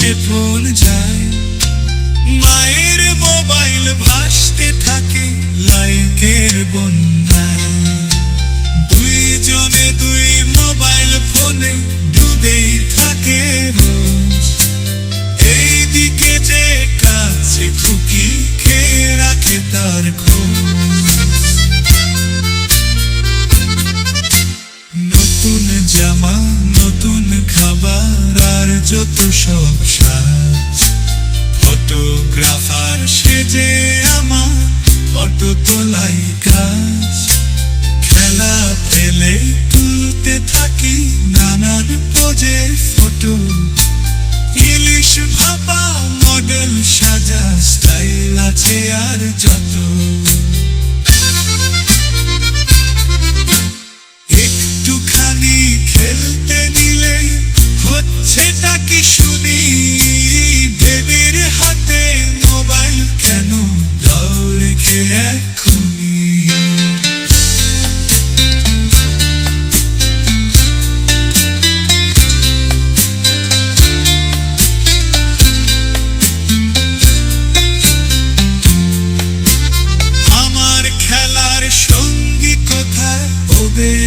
নিমেষে ফোন যায়। মায়ের মোবাইল ভাসতে থাকে লাইকের বন্যায়। দুইজনে দুই মোবাইল ফোনে ডুবেই থাকে এইদিকে যে কাছে খুকি খেয়ে রাখে তার নতুন জামা, নতুন খাবার, আর যত সব ফটোগ্রাফার সেজে আমার ফটো তোলাই কাজ খেলা পেলে তুলতে থাকি নানান পোজে ফটো ইলিশ ভাপা মডেল সাজা স্টাইল আছে আর যত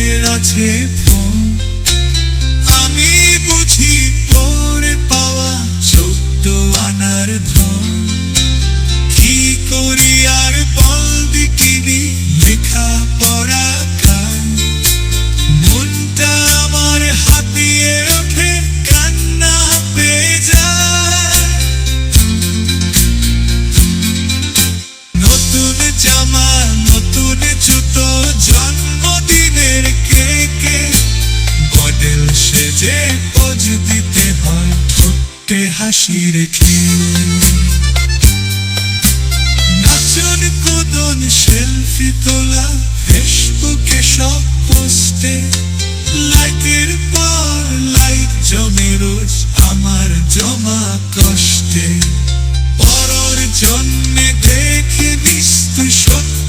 ওদের আছে হাসি রেখে নাচন কদন সেলফি তোলা ফেসবুকে সব পোস্টে লাইটের পর লাইট জমে রোজ আমার জমা কষ্টে পরর জন্যে দেখে নিস্তু সত্য